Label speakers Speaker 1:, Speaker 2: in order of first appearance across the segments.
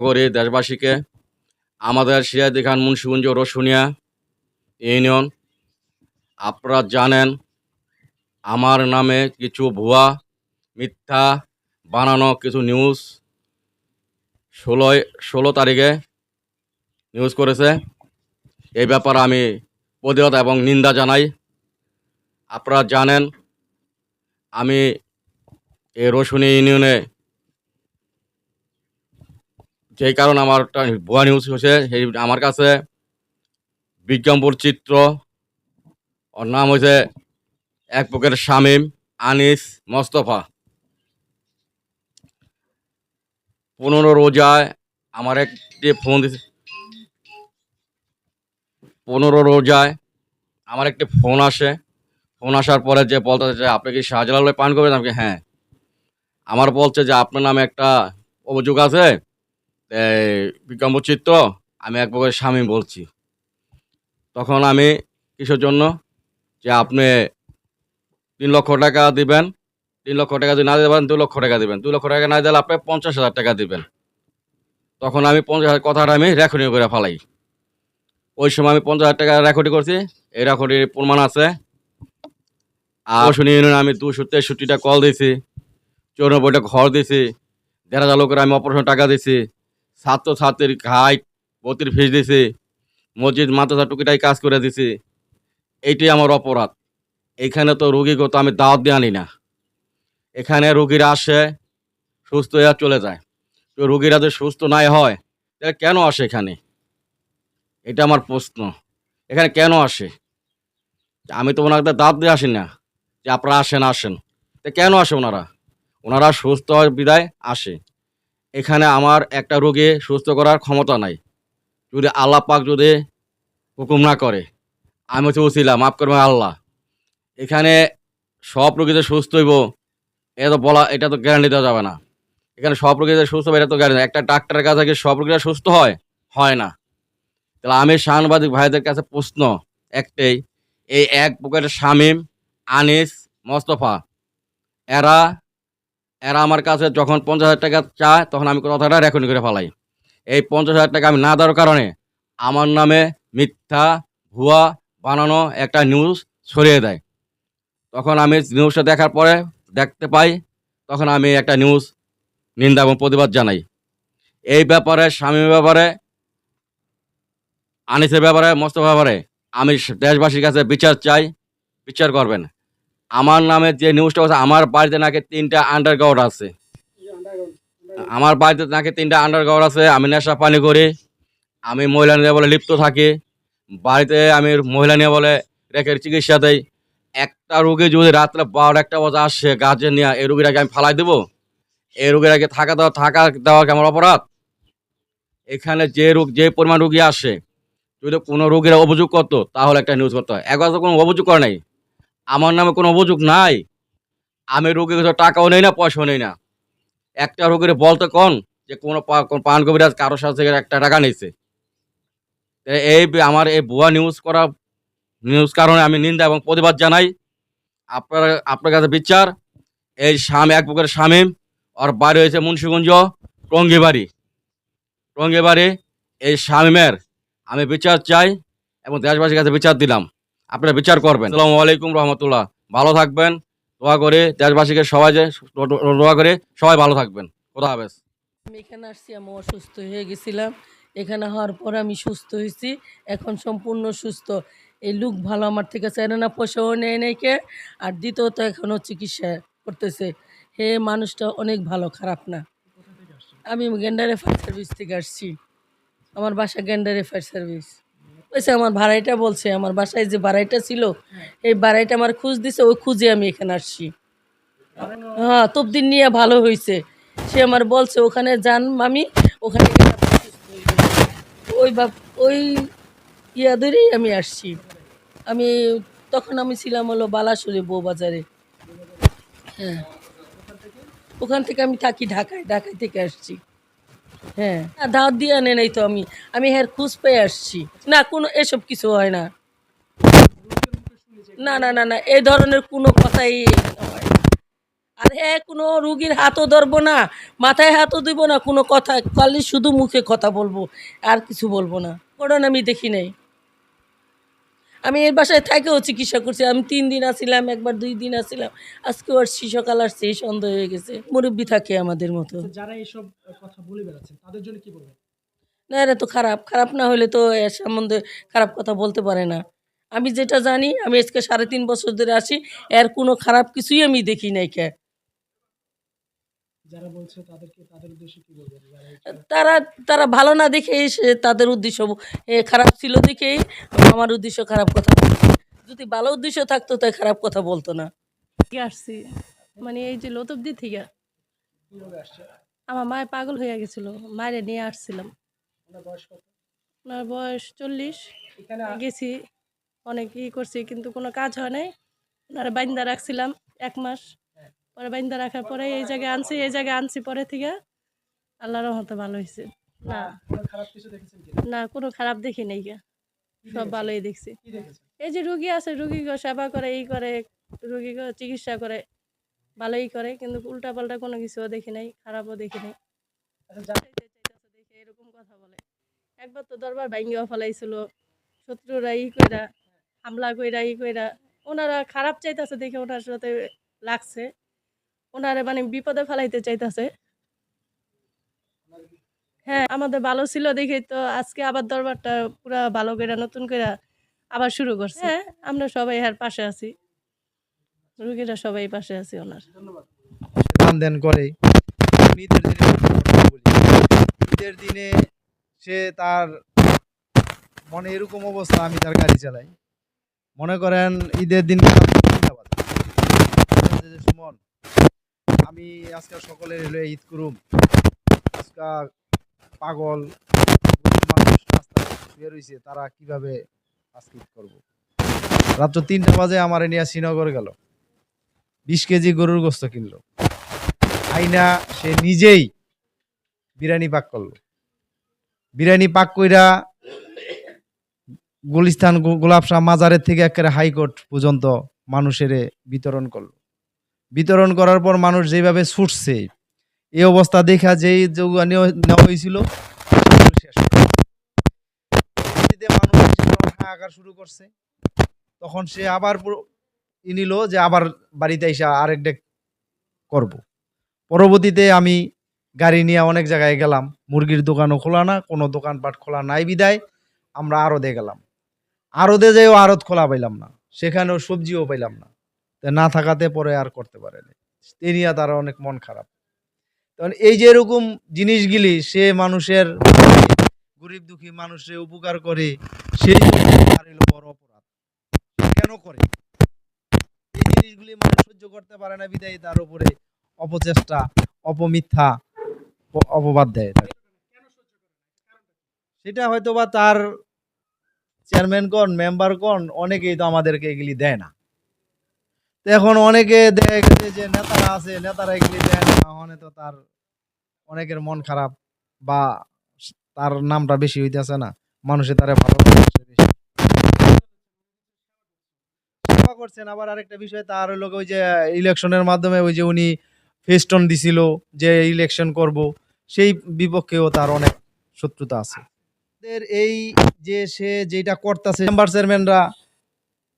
Speaker 1: করি দেশবাসীকে, আমাদের সিরাজদি খান, মুন্সিগঞ্জ রসুনিয়া ইউনিয়ন, আপনারা জানেন আমার নামে কিছু ভুয়া, মিথ্যা বানানো কিছু নিউজ ষোলোই, ষোলো তারিখে নিউজ করেছে। এই ব্যাপারে আমি প্রতিবাদ এবং নিন্দা জানাই। আপনারা জানেন আমি এই রসুনি ইউনিয়নে যেই কারণে আমার ভুয়া নিউজ হয়েছে, সেই আমার কাছে বিজ্ঞানপুর চিত্র। ওর নাম হয়েছে এক পকেট শামীম আনিস মোস্তফা। পনেরো রোজায় আমার একটি ফোন দিছে। পনেরো রোজায় আমার একটি ফোন আসে। ফোন আসার পরে যে বলতে যে, আপনি কি শাহজালাল পান করবেন? আমাকে হ্যাঁ। আমার বলছে যে, আপনার নামে একটা অভিযোগ আছে। এই বিজ্ঞাপন চিত্র আমি এক প্রকার স্বামী বলছি। তখন আমি কিসের জন্য? যে আপনি তিন লক্ষ টাকা দিবেন তিন লক্ষ টাকা যদি না দিতে পারেন দুই লক্ষ টাকা দিবেন। দু লক্ষ টাকা না দিলে আপনি পঞ্চাশ হাজার টাকা দিবেন। তখন আমি পঞ্চাশ হাজার কথাটা আমি রেকর্ডিং করে ফেলাই। ওই সময় আমি পঞ্চাশ হাজার টাকা রেকর্ডিং করছি। এই রেকর্ডিং প্রমাণ আছে। আর শুনি আমি দুশো তেষট্টিটা কল দিয়েছি চৌরানব্বইটা ঘর দিয়েছি দেড় হাজার লোকের আমি অপারেশন টাকা দিছি। ছাত্র ছাত্রীর ঘাইট ভর্তির ফিস দিছি, মসজিদ, মাদ্রাসা টুকিটাই কাজ করে দিছি। এইটাই আমার অপরাধ। এখানে তো রুগীকে তো আমি দাওয়াত দিয়ে আনি না। এখানে রুগীরা আসে, সুস্থ হয়ে চলে যায়। তো রুগীরা যদি সুস্থ নাই হয়, তাহলে কেন আসে এখানে? এটা আমার প্রশ্ন। এখানে কেন আসে? আমি তো ওনাদের দাঁত দিয়ে আসি না, যে আপনারা আসেন আসেন। তা কেন আসে ওনারা? ওনারা সুস্থ বিদায় আসে। এখানে আমার একটা রোগে সুস্থ করার ক্ষমতা নাই। যদি আল্লাহ পাক যদি হুকুম না করে, আমি হচ্ছে উছিলাম মাফ করবে আল্লাহ। এখানে সব রোগীদের সুস্থ হইব, এটা তো বলা, এটা তো গ্যারান্টি দেওয়া যাবে না। এখানে সব রোগীদের সুস্থ হবে, এটা তো গ্যারান্টি একটা ডাক্তারের কাছে কি সব রোগীরা সুস্থ হয়? হয় না। তাহলে আমি সাংবাদিক ভাইদের কাছে প্রশ্ন একটাই, এই এক পকেটের শামীম, আনিস, মোস্তফা, এরা এরা আমার কাছে যখন পঞ্চাশ হাজার টাকা চায়, তখন আমি কথাটা রেকর্ড করে ফেলাই। এই পঞ্চাশ হাজার টাকা আমি না দেওয়ার কারণে আমার নামে মিথ্যা, ভুয়া বানানো একটা নিউজ ছড়িয়ে দেয়। তখন আমি নিউজটা দেখার পরে দেখতে পাই, তখন আমি একটা নিউজ নিন্দা এবং প্রতিবাদ জানাই। এই ব্যাপারে স্বামীর ব্যাপারে, আনিসের ব্যাপারে মস্ত ব্যাপারে আমি দেশবাসীর কাছে বিচার চাই, বিচার করবেন। আমার নামে যে নিউজটা হচ্ছে আমার বাড়িতে নাকি তিনটা আন্ডারগ্রাউন্ড আছে। আমার বাড়িতে নাকি তিনটা আন্ডারগ্রাউন্ড আছে, আমি নেশা পানি করি, আমি মহিলা নিয়ে বলে লিপ্ত থাকি, বাড়িতে আমি মহিলা নিয়ে বলে রেখে চিকিৎসা দেই। একটা রোগী যদি রাত্রে বারোটা একটা বাজে আসে গার্জেন নিয়ে, এই রোগীটাকে আমি ফালাই দেবো? এই রোগীটাকে থাকা দেওয়া থাকা দেওয়া কি আমার অপরাধ? এখানে যে রোগ যে পরিমাণ রোগী আসে, যদি কোনো রোগীরা অভিযোগ করতো, তাহলে একটা নিউজ করতে হয়। একবার তো কোনো অভিযোগ করে নাই। আমার নামে কোনো অভিযোগ নাই। আমি রোগীর কাছে টাকাও নেই না, পয়সাও নেই না। একটা রোগীর বলতে কোন যে কোনো পান কবিরাজ কারোর সাথে একটা টাকা নিয়েছে। এই আমার এই ভুয়া নিউজ করা নিউজ কারণে আমি নিন্দা এবং প্রতিবাদ জানাই। আপনার আপনার কাছে বিচার। এই স্বামী, এক প্রকার স্বামী, ওর বাড়ি হয়েছে মুন্সিগঞ্জ, টঙ্গিবাড়ি। টঙ্গিবাড়ি, এই স্বামীমের আমি বিচার চাই এবং দেশবাসীর কাছে বিচার দিলাম। আপনারা বিচার করবেন। আসসালামু আলাইকুম রহমতুল্লাহ। ভালো থাকবেন দোয়া করে দেশবাসীকে সবাই যে দোয়া করে সবাই ভালো থাকবেন। খোদা হাফেজ।
Speaker 2: আমি এখানে আসছি আমি অসুস্থ হয়ে গেছিলাম। এখানে হওয়ার পর আমি সুস্থ হয়েছি এখন সম্পূর্ণ সুস্থ। এই লোক ভালো আমার থেকে চায় না পয়সাও নেয় নাই কে। আর দ্বিতীয়ত এখনও চিকিৎসা করতেছে। হে মানুষটা অনেক ভালো খারাপ না। আমি গেন্ডারে ফায়ার সার্ভিস থেকে আসছি। আমার বাসা গেন্ডারে ফায়ার সার্ভিস। ওইসে আমার ভাড়াইটা বলছে, আমার বাসায় যে ভাড়াইটা ছিল, এই ভাড়াইটা আমার খুঁজ দিছে, ওই খুঁজে আমি এখানে আসছি। হ্যাঁ তবদিন নিয়ে ভালো হয়েছে সে আমার বলছে, ওখানে যান মামি, ওখানে। ওই বাপ ওই ইয়া ধরেই আমি আসছি। আমি তখন আমি ছিলাম হলো বালাসুরে বউবাজারে হ্যাঁ ওখান থেকে আমি থাকি ঢাকায় ঢাকায় থেকে আসছি। হ্যাঁ। দাওয়াত দিয়ে আনে নাই তো আমি। আমি হ্যাঁ খুঁজ পেয়ে আসছি। না, কোনো এসব কিছু হয় না। না না না না, এই ধরনের কোনো কথাই আর হ্যাঁ কোনো রুগীর হাতও ধরবো না, মাথায় হাতও দিব না, কোনো কথা, খালি শুধু মুখে কথা বলব, আর কিছু বলব না। কোরআন আমি দেখি নাই। আমি এর বাসায় থেকেও চিকিৎসা করছি। আমি তিন দিন আসছিলাম একবার দুই দিন আসছিলাম আজকে ওর সকাল আসছে সন্দেহ হয়ে গেছে। মুরব্বী থাকে আমাদের মতো।
Speaker 3: যারা এইসব কথা বলে বেড়াচ্ছেন তাদের জন্য কি বলবেন?
Speaker 2: না এরা তো খারাপ। খারাপ না হলে তো এর সম্বন্ধে খারাপ কথা বলতে পারে না। আমি যেটা জানি আমি আজকে সাড়ে তিন বছর ধরে আসি এর কোনো খারাপ কিছুই আমি দেখি নাই কে।
Speaker 3: যারা বলছে তাদেরকে তাদের উদ্দেশ্যে কি বলবেন?
Speaker 2: তারা তারা ভালো না দেখেই সে তাদের উদ্দেশ্য এ, খারাপ ছিল দেখেই আমার উদ্দেশ্য খারাপ কথা বলছে যদি ভালো উদ্দেশ্য থাকতো তাই খারাপ কথা বলতো না।
Speaker 4: আসছি? মানে এই যে লতবদি থেকে আমার মায়ের পাগল হয়ে গেছিল মায়ের নিয়ে আসছিলাম।
Speaker 3: ওনার বয়স কত?
Speaker 4: ওনার বয়স চল্লিশ। গেছি অনেক ই করছি কিন্তু কোনো কাজ হয় নাই। ওনারা বাইন্দা রাখছিলাম এক মাস। পরে বাইন্দা রাখার পরে এই জায়গায় আনছি এই জায়গায় আনছি পরে থেকে আল্লাহ রহমতে ভালো হয়েছে। না না। কোনো খারাপ দেখি নাই গা। সব ভালোই দেখছি। এই যে রুগী আছে রুগীকে সেবা করে এই করে রুগীকে চিকিৎসা করে ভালোই করে কিন্তু উল্টা পাল্টা কোনো কিছুও দেখি নাই খারাপও দেখি নাই।
Speaker 3: আচ্ছা
Speaker 4: দেখে এরকম কথা বলে। একবার তো দরবার ভাঙ্গিও ফেলাইছিল শত্রুরা ই কইরা হামলা কইরা ই কইরা ওনারা খারাপ চাইতেছে দেখে ওনার সাথে লাগছে। ওনারা মানে বিপদে ফেলাইতে চাইতেছে। হ্যাঁ আমাদের ভালো ছিল দেখেই তো আজকে আবার দরবারটা পুরা ভালো করে নতুন করে আবার শুরু করছে। হ্যাঁ আমরা সবাই এর পাশে আছি। রুগীরা সবাই পাশে আছি ওনার।
Speaker 3: ধন্যবাদ।
Speaker 5: দান দেন করে ঈদের দিনে ঈদের দিনে সে তার মনে এরকম অবস্থা আমি তার গাড়ি চালাই। মনে করেন ঈদের দিন সুমন আমি আজকে সকলে হলো ঈদ করুম। আজকা পাগল, মানুষ রাস্তায় শুয়ে রয়েছে তারা কীভাবে আজকে ঈদ করব? রাত্র তিনটা বাজে আমার নিয়ে শ্রীনগর গেল। বিশ কেজি গরুর গোস্ত কিনলো। আইনা সে নিজেই বিরিয়ানি পাক করল। বিরিয়ানি পাক কইরা গুলিস্তান গোলাপশাহ মাজারের থেকে একেবারে হাইকোর্ট পর্যন্ত মানুষের বিতরণ করল। বিতরণ করার পর মানুষ যেভাবে ছুটছে, এই অবস্থা দেখা যেই নেওয়া হয়েছিল হয়ে মানুষ শুরু করছে। তখন সে আবার নিল যে আবার বাড়িতে এসে আরেক ডেক করব। পরবর্তীতে আমি গাড়ি নিয়ে অনেক জায়গায় গেলাম। মুরগির দোকানও খোলা না, কোনো দোকানপাট খোলা নাই বিদায়, আমরা আড়দে গেলাম। আড়দে যেও আড়ত খোলা পাইলাম না, সেখানেও সবজিও পাইলাম না। না থাকাতে পরে আর করতে পারেনি এ নিয়ে তার অনেক মন খারাপ। তখন এই যে এরকম জিনিসগুলি সে মানুষের গরিব দুঃখী মানুষে উপকার করে সেই বড় অপরাধ। কেন করে? এই জিনিসগুলি মানুষ সহ্য করতে পারে না বিদায় তার উপরে অপচেষ্টা, অপমিথ্যা, অপবাদ দেয়। সেটা হয়তো বা তার চেয়ারম্যান কোন মেম্বার কোন, অনেকেই তো আমাদেরকে এগুলি দেয় না। এখন অনেকে দেয় গেছে যে নেতারা আছে, নেতারা এগুলি দেয় না তো তার অনেকের মন খারাপ বা তার নামটা বেশি হইতেছে না। মানুষে তারে সেবা করছেন। আবার আরেকটা বিষয়, তার লোক ওই যে ইলেকশনের মাধ্যমে ওই যে উনি ফেস্টন দিছিল যে ইলেকশন করব, সেই বিপক্ষেও তার অনেক শত্রুতা আছে। এই যে সে যেটা করতেছে, মেম্বার চেয়ারম্যানরা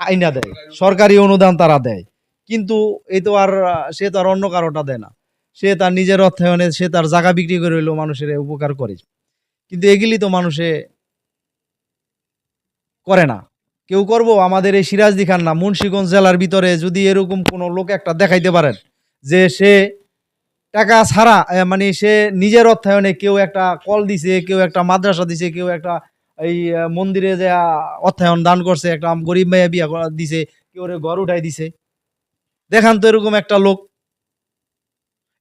Speaker 5: আইনা দেয়, সরকারি অনুদান তারা দেয়। কিন্তু এই তো আর, সে তো আর অন্য কারোটা দেয় না। সে তার নিজের অর্থায়নে সে তার জায়গা বিক্রি করে হইলেও মানুষের উপকার করে। কিন্তু এগুলি তো মানুষে করে না। কেউ করব, আমাদের এই সিরাজদি খান না, মুন্সিগঞ্জ জেলার ভিতরে যদি এরকম কোনো লোক একটা দেখাইতে পারেন যে সে টাকা ছাড়া মানে সে নিজের অর্থায়নে কেউ একটা কল দিছে, কেউ একটা মাদ্রাসা দিছে, কেউ একটা এই মন্দিরে যে অর্থায়ন দান করছে, একটা গরিব মেয়ে বিয়া দিছে, কেউ ঘর উঠাই দিছে। দেখান তো এরকম একটা লোক।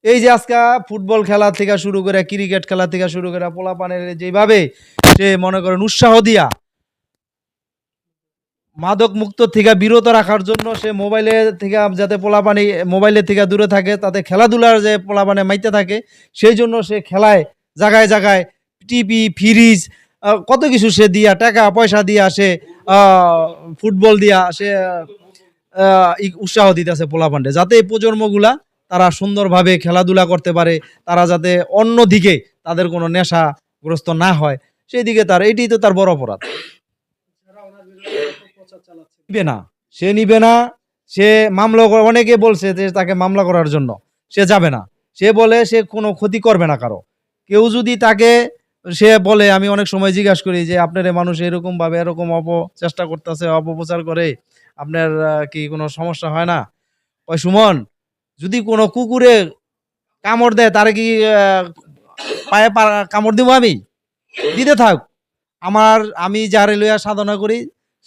Speaker 5: এই যে আজকে ফুটবল খেলা থেকে শুরু করে ক্রিকেট খেলা থেকে শুরু করে পোলাপানের যেভাবে সে মনে করেন উৎসাহ দিয়া মাদক মুক্ত থেকে বিরত রাখার জন্য সে মোবাইলে থেকে যাতে পোলাপানি মোবাইলের থেকে দূরে থাকে, তাতে খেলাধুলার যে পোলাপানে মাইতে থাকে, সেই জন্য সে খেলায় জায়গায় জায়গায় টিভি, ফ্রিজ কত কিছু সে দিয়া, টাকা, পয়সা দিয়া সে ফুটবল দিয়া সে উৎসাহ দিতেছে পোলাপান্ডে যাতে এই প্রজন্মগুলা তারা সুন্দরভাবে খেলাধুলা করতে পারে, তারা যাতে অন্য দিকে তাদের কোনো নেশাগ্রস্ত না হয় সেই দিকে তার এটাই তো তার বড় অপরাধ। নিবে না। সে নিবে না, সে মামলা অনেকে বলছে যে তাকে মামলা করার জন্য। সে যাবে না। সে বলে সে কোনো ক্ষতি করবে না কারও। কেউ যদি তাকে, সে বলে, আমি অনেক সময় জিজ্ঞাসা করি যে, আপনার মানুষ এরকমভাবে এরকম অপচেষ্টা করতেছে, অপপ্রচার করে? আপনার কি কোনো সমস্যা হয় না? ওই সুমন, যদি কোনো কুকুরে কামড় দেয়, তারে কি পায়ে কামড় দিব আমি? দিতে থাক। আমার, আমি যারে লইয়া সাধনা করি,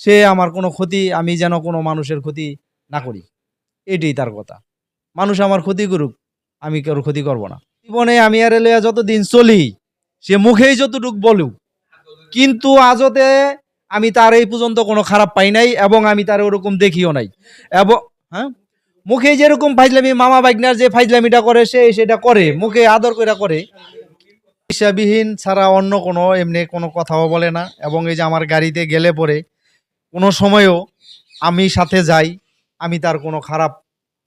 Speaker 5: সে আমার কোনো ক্ষতি, আমি যেন কোনো মানুষের ক্ষতি না করি। এটাই তার কথা। মানুষ আমার ক্ষতি করুক, আমি কারোর ক্ষতি করব না। জীবনে আমি আর লইয়া যতদিন চলি, সে মুখেই যতটুক বলুক, কিন্তু আজতে আমি তার এই পর্যন্ত কোনো খারাপ পাই নাই এবং আমি তার ওরকম দেখিও নাই। এবং হ্যাঁ? মুখে যেরকম ফাইজলামি মামা বাইকনার যে ফাইজলামিটা করে, সে সেটা করে, মুখে আদর করে করে। পয়সাবিহীন ছাড়া অন্য কোনো, এমনি কোনো কথাও বলে না। এবং এই যে আমার গাড়িতে গেলে পরে কোনো সময়ও আমি সাথে যাই, আমি তার কোনো খারাপ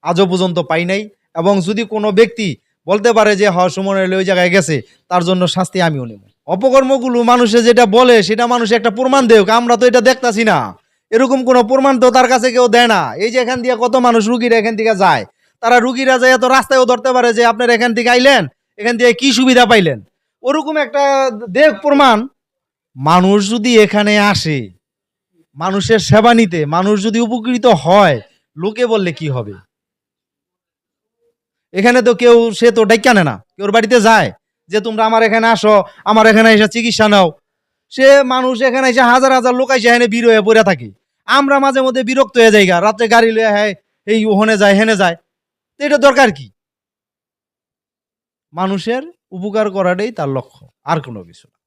Speaker 5: আজও পর্যন্ত পাই নাই। এবং যদি কোনো ব্যক্তি বলতে পারে যে হ সুমনের ওই জায়গায় গেছে, তার জন্য শাস্তি আমিও নেব। অপকর্মগুলো মানুষে যেটা বলে, সেটা মানুষ একটা প্রমাণ দেওক আমরা তো এটা দেখতাছি না। এরকম কোনো প্রমাণ তো তার কাছে কেউ দেয় না। এই যে এখান দিয়ে কত মানুষ রুগীরা এখান থেকে যায়। তারা রুগীরা যায় তো রাস্তায়ও ধরতে পারে যে আপনার এখান থেকে আইলেন, এখান থেকে কি সুবিধা পাইলেন। ওরকম একটা দেখ প্রমাণ মানুষ যদি এখানে আসে, মানুষের সেবা নিতে, মানুষ যদি উপকৃত হয়, লোকে বললে কি হবে? এখানে তো কেউ, সে তো ডাইকা নেয় না। কেউর বাড়িতে যায় যে তোমরা আমার এখানে আসো আমার এখানে এসে চিকিৎসা নাও। সে মানুষ এখানে এসে হাজার হাজার লোক এসে এখানে বীর হয়ে পড়ে থাকি। আমরা মাঝে মধ্যে বিরক্ত হয়ে যাই গা, রাত্রে গাড়ি লয়ে হ্যাঁ এই ওখানে যায় হেনে যায়। তো এটা দরকার কি? মানুষের উপকার করাটাই তার লক্ষ্য আর কোনো কিছু না।